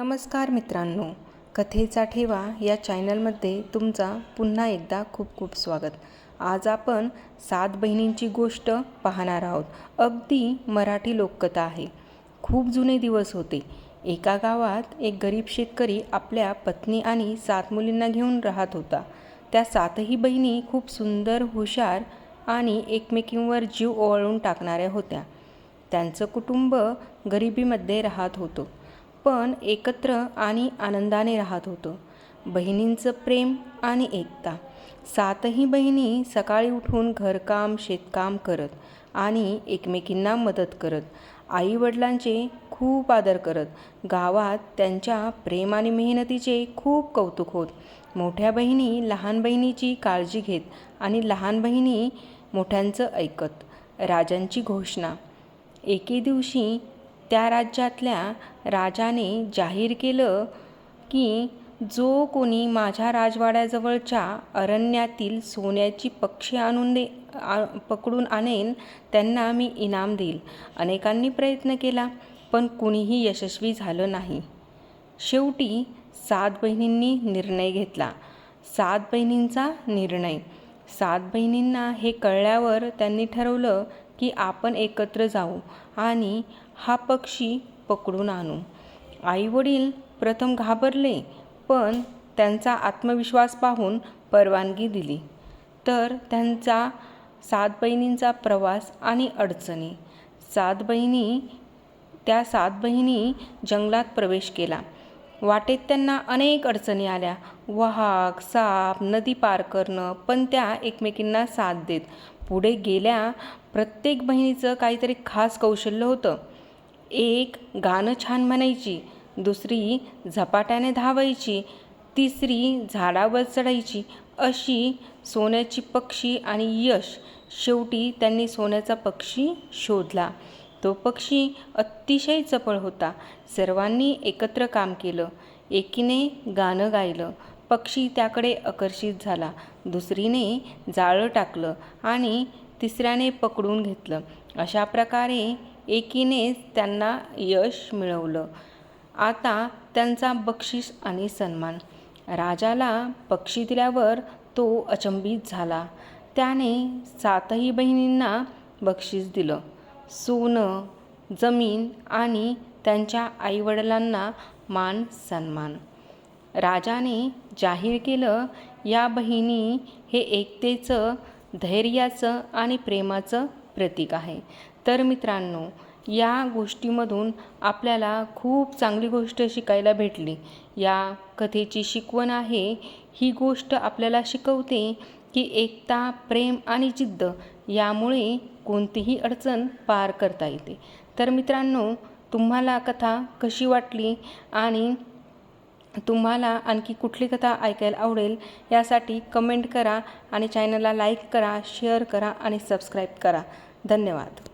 नमस्कार मित्रांनो कथेचा ठेवा या चॅनलमध्ये तुमचा पुन्हा एकदा खूप खूप स्वागत. आज आपण सात बहिणींची गोष्ट पाहणार आहोत. अगदी मराठी लोककथा आहे. खूप जुने दिवस होते. एका गावात एक गरीब शेतकरी आपल्या पत्नी आणि सात मुलींना घेऊन राहत होता. त्या सातही बहिणी खूप सुंदर हुशार आणि एकमेकींवर जीव ओवाळून टाकणाऱ्या होत्या. त्यांचं कुटुंब गरिबीमध्ये राहत होतं. पण एकत्र आणि आनंदाने राहत होतं. बहिणींचं प्रेम आणि एकता. सातही बहिणी सकाळी उठून घरकाम शेतकाम करत आणि एकमेकींना मदत करत आईवडिलांचे खूप आदर करत गावात त्यांच्या प्रेम आणि मेहनतीचे खूप कौतुक होत. मोठ्या बहिणी लहान बहिणीची काळजी घेत आणि लहान बहिणी मोठ्यांचं ऐकत. राजांची घोषणा. एके दिवशी त्या राज्यातल्या राजाने जाहीर केलं की जो कोणी माझ्या राजवाड्याजवळच्या अरण्यातील सोन्याची पक्षी आणून दे आ पकडून आणेन त्यांना मी इनाम देईल. अनेकांनी प्रयत्न केला पण कुणीही यशस्वी झालं नाही. शेवटी सात बहिणींनी निर्णय घेतला. सात बहिणींचा निर्णय सात बहिणींना हे कळल्यावर त्यांनी ठरवलं की आपण एकत्र जाऊ आणि हा पक्षी पकडून आणू. आईवडील प्रथम घाबरले पण त्यांचा आत्मविश्वास पाहून परवानगी दिली. तर त्यांचा सात बहिणींचा प्रवास आणि अडचणी. सात बहिणी त्या सात बहिणी जंगलात प्रवेश केला. वाटेत त्यांना अनेक अडचणी आल्या. वाघ साप नदी पार करणं पण त्या एकमेकींना साथ देत. पुढे गेल्या प्रत्येक बहिणीचं काहीतरी खास कौशल्य होतं. एक गाणं छान म्हणायची. दुसरी झपाट्याने धावायची. तिसरी झाडावर चढायची. अशी सोन्याची पक्षी आणि यश. शेवटी त्यांनी सोन्याचा पक्षी शोधला. तो पक्षी अतिशय चपळ होता. सर्वांनी एकत्र काम केलं. एकीने गाणं गायलं. पक्षी त्याकडे आकर्षित झाला. दुसरीने जाळं टाकलं आणि तिसऱ्याने पकडून घेतलं. अशा प्रकारे एकीनेच त्यांना यश मिळवलं. आता त्यांचा बक्षीस आणि सन्मान. राजाला पक्षी दिल्यावर तो अचंबित झाला. त्याने सातही बहिणींना बक्षीस दिलं. सोनं जमीन आणि त्यांच्या आईवडिलांना मान सन्मान. राजाने जाहीर केलं या बहिणी हे एकतेचं धैर्याचं आणि प्रेमाचं प्रतीक आहे. तर मित्रांनो या गोष्टीमधून आपल्याला खूप चांगली गोष्ट शिकायला भेटली. या कथेची शिकवण आहे. ही गोष्ट आपल्याला शिकवते की एकता प्रेम आणि जिद्द यामुळे कोणतीही अडचण पार करता येते. तर मित्रांनो तुम्हाला कथा कशी वाटली आणि तुम्हाला आणखी कुठली कथा ऐकायला आवडेल यासाठी कमेंट करा आणि चॅनलला लाईक करा शेअर करा आणि सबस्क्राईब करा. धन्यवाद.